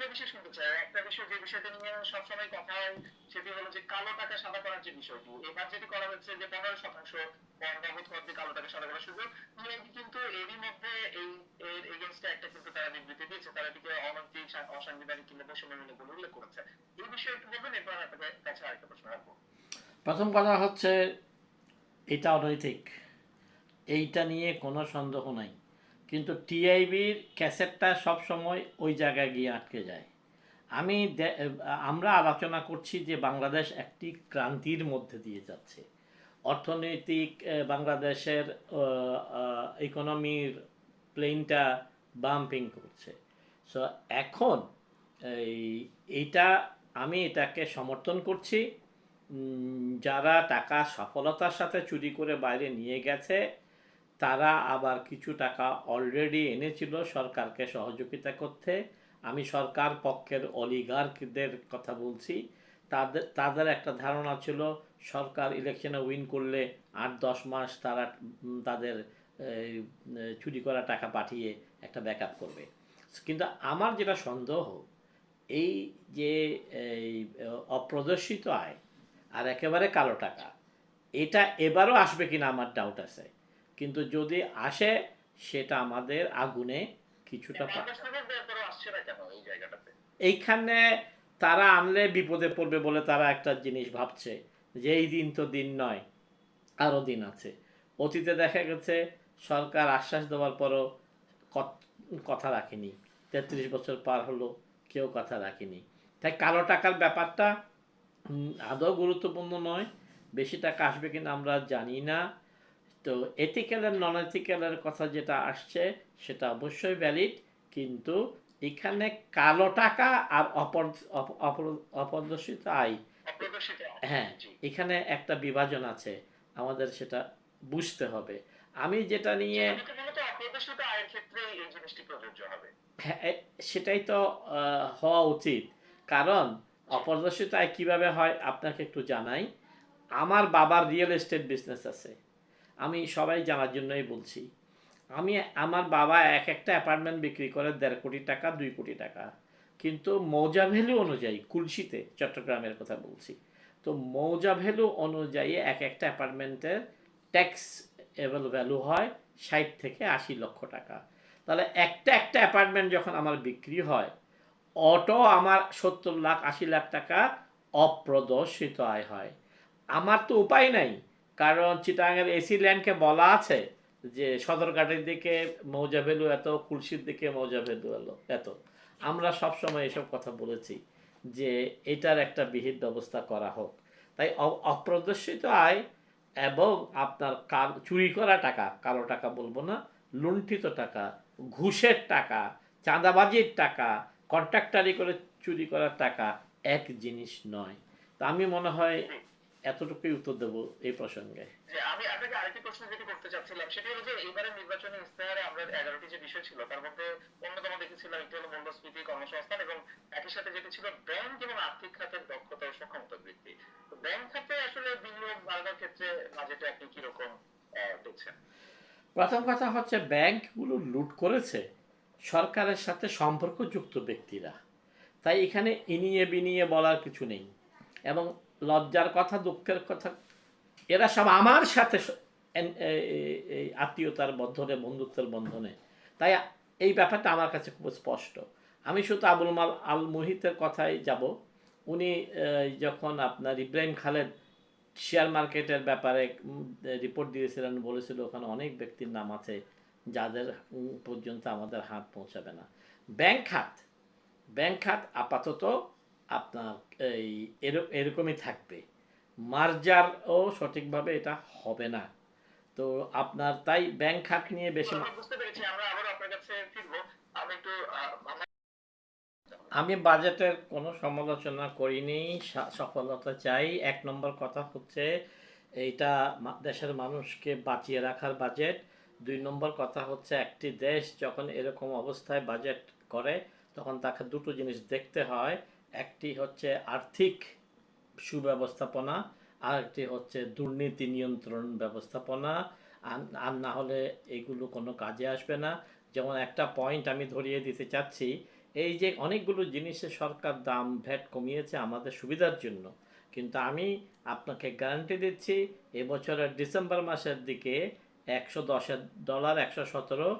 আরেকটা বিষয় শুনতে চাই একটা বিষয় যে বিষয়টা নিয়ে সবসময় কথা হয়, সেটি হলো যে কালো টাকা সাদা করার যে বিষয়টি, এবার যেটি করা হচ্ছে যে পনেরো শতাংশ বাবদ করতে কালো টাকা সাদা করার সুযোগ ইউএনপি কিন্তু এরই মধ্যে এই এর এগেনস্টে একটা কিন্তু তারা বিবৃতি দিয়েছে। তারা এটিকে অনৈতিক অসাংবিধানিক কিংবা বৈষম্যমূলক বলে উল্লেখ করেছে। এই বিষয়ে একটু বলবেন, এরপর আপনাদের কাছে আরেকটা প্রশ্ন রাখব। প্রথম কথা হচ্ছে, এটা অনৈতিক। এইটা নিয়ে কোনো সন্দেহ নাই। কিন্তু টিআইবির ক্যাসেটটা সবসময় ওই জায়গায় গিয়ে আটকে যায়। আমি আমরা আলোচনা করছি যে বাংলাদেশ একটি ক্রান্তির মধ্যে দিয়ে যাচ্ছে। অর্থনৈতিক বাংলাদেশের ইকোনমির প্লেনটা বাম্পিং করছে। সো এখন এই, এইটা, আমি এটাকে সমর্থন করছি। যারা টাকা সফলতার সাথে চুরি করে বাইরে নিয়ে গেছে তারা আবার কিছু টাকা অলরেডি এনেছিল সরকারকে সহযোগিতা করতে। আমি সরকার পক্ষের অলিগার্কদের কথা বলছি। তাদের তাদের একটা ধারণা ছিল, সরকার ইলেকশনে উইন করলে আট দশ মাস তারা তাদের চুরি করা টাকা পাঠিয়ে একটা ব্যাকআপ করবে। কিন্তু আমার যেটা সন্দেহ, এই যে অপ্রদর্শিত আয় আর একেবারে কালো টাকা, এটা এবারও আসবে কিনা আমার ডাউট আছে। কিন্তু যদি আসে সেটা আমাদের আগুনে কিছুটা এইখানে তারা আনলে বিপদে পড়বে বলে তারা একটা জিনিস ভাবছে যে এই দিন তো দিন নয় আরও দিন আছে। অতীতে দেখা গেছে সরকার আশ্বাস দেওয়ার পরও কথা রাখেনি। তেত্রিশ বছর পার হলো কেউ কথা রাখেনি। তাই কালো টাকার ব্যাপারটা আদৌ গুরুত্বপূর্ণ নয় বেশি টাকা আসবে কিনা আমরা জানি না। তো এথিক্যাল নন এথিক্যালের কথা যেটা আসছে সেটা অবশ্যই ভ্যালিড কিন্তু এখানে কালো টাকা আর অপর অপ- আয়। হ্যাঁ এখানে একটা বিভাজন আছে আমাদের সেটা বুঝতে হবে। আমি যেটা নিয়ে হ্যাঁ, সেটাই তো হওয়া উচিত। কারণ অপ্রদর্শিত আয় কীভাবে হয় আপনাকে একটু জানাই। আমার বাবার রিয়েল এস্টেট বিজনেস আছে। আমি সবাই জানার জন্যই বলছি। আমি, আমার বাবা এক একটা অ্যাপার্টমেন্ট বিক্রি করে দেড় কোটি টাকা, দুই কোটি টাকা। কিন্তু মৌজা ভ্যালু অনুযায়ী কুলসিতে চট্টগ্রামের কথা বলছি। তো মৌজা ভ্যালু অনুযায়ী এক একটা অ্যাপার্টমেন্টের ট্যাক্স এভেল ভ্যালু হয় ষাট থেকে আশি লক্ষ টাকা। তাহলে একটা একটা অ্যাপার্টমেন্ট যখন আমার বিক্রি হয়, অটো আমার সত্তর লাখ, আশি লাখ টাকা অপ্রদর্শিত আয় হয়। আমার তো উপায় নাই। কারণ চিটাঙের এসি ল্যান্ডকে বলা আছে যে সদরঘাটের দিকে মৌজা ভ্যালু এত কুলসির দিকে মৌজা ভ্যালু এলো, এত। আমরা সব সময় এসব কথা বলেছি যে এটার একটা বিহিত ব্যবস্থা করা হোক। তাই অপ্রদর্শিত আয় এবং আপনার চুরি করা টাকা, কালো টাকা বলব না, লুণ্ঠিত টাকা, ঘুষের টাকা, চাঁদাবাজির টাকা, কন্ট্রাক্টারি করে চুরি করার টাকা, এক জিনিস নয়। তা আমি মনে হয় এতটুকুই উত্তর দেবো এই প্রসঙ্গে। আমি আপনাকে আরেকটি প্রশ্ন যেটি করতে চাচ্ছিলাম সেটি হলো যে এবারে নির্বাচনী ইস্তেহারে আমরা এগারোটি যে বিষয় ছিল তার মধ্যে অন্যতম দেখেছিলাম একটি হলো মূল্যস্ফীতি কর্মসংস্থান এবং একই সাথে যেটি ছিল ব্যাংক এবং আর্থিক খাতের দক্ষতা ও সক্ষমতা বৃদ্ধি। ব্যাংক খাতে আসলে বিনিয়োগ বাড়ানোর ক্ষেত্রে বাজেটে আপনি কীরকম দেখছেন? প্রথম কথা হচ্ছে ব্যাংকগুলো লুট করেছে সরকারের সাথে সম্পর্কযুক্ত ব্যক্তিরা। তাই এখানে ইনিয়ে বিনিয়ে বলার কিছু নেই। এবং লজ্জার কথা, দুঃখের কথা, এরা সব আমার সাথে এই আত্মীয়তার বন্ধনে, বন্ধুত্বের বন্ধনে। তাই এই ব্যাপারটা আমার কাছে খুব স্পষ্ট। আমি শুধু আবুল মাল আল মুহিতের কথাই যাব। উনি যখন আপনার ইব্রাহিম খালেদ শেয়ার মার্কেটের ব্যাপারে রিপোর্ট দিয়েছিলেন, বলেছিল ওখানে অনেক ব্যক্তির নাম আছে যাদের পর্যন্ত আমাদের হাত পৌঁছাবে না। ব্যাংক খাত ব্যাংক খাত আপাতত আপনার এই এর- এরকমই থাকবে। মার্জারও সঠিকভাবে এটা হবে না। তো আপনার তাই ব্যাংক খাত নিয়ে বেশি আমি বাজেটের কোনো সমালোচনা করিনি সফলতা চাই। এক নম্বর কথা হচ্ছে এইটা দেশের মানুষকে বাঁচিয়ে রাখার বাজেট। দুই নম্বর কথা হচ্ছে একটি দেশ যখন এরকম অবস্থায় বাজেট করে তখন তাকে দুটো জিনিস দেখতে হয়। একটি হচ্ছে আর্থিক সুব্যবস্থাপনা আর একটি হচ্ছে দুর্নীতি নিয়ন্ত্রণ ব্যবস্থাপনা, আর না হলে এগুলো কোনো কাজে আসবে না। যেমন একটা পয়েন্ট আমি ধরিয়ে দিতে চাচ্ছি, এই যে অনেকগুলো জিনিসের সরকার দাম, ভ্যাট কমিয়েছে আমাদের সুবিধার জন্য। কিন্তু আমি আপনাকে গ্যারান্টি দিচ্ছি, এবছরের ডিসেম্বর মাসের দিকে একশো দশের ডলার একশো সতেরো,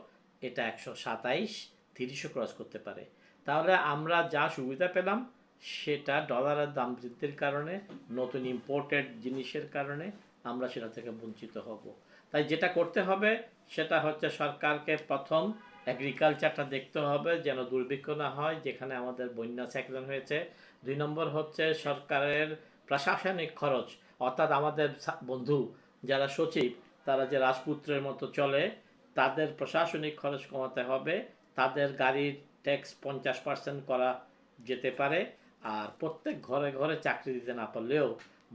এটা একশো সাতাইশ তিরিশও ক্রস করতে পারে। তাহলে আমরা যা সুবিধা পেলাম সেটা ডলারের দাম বৃদ্ধির কারণে, নতুন ইম্পোর্টেড জিনিসের কারণে আমরা সেটা থেকে বঞ্চিত হব। তাই যেটা করতে হবে, সেটা হচ্ছে সরকারকে প্রথম এগ্রিকালচারটা দেখতে হবে যেন দুর্ভিক্ষ না হয়, যেখানে আমাদের বন্যা সাইক্লোন হয়েছে। দুই নম্বর হচ্ছে সরকারের প্রশাসনিক খরচ। অর্থাৎ আমাদের বন্ধু যারা সচিব, তারা যে রাজপুত্রের মতো চলে, তাদের প্রশাসনিক খরচ কমাতে হবে। তাদের গাড়ির ট্যাক্স পঞ্চাশ পার্সেন্ট করা যেতে পারে। আর প্রত্যেক ঘরে ঘরে চাকরি দিতে না পারলেও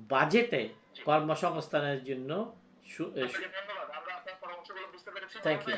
বাজেটে কর্মসংস্থানের জন্য থ্যাংক আপনাকে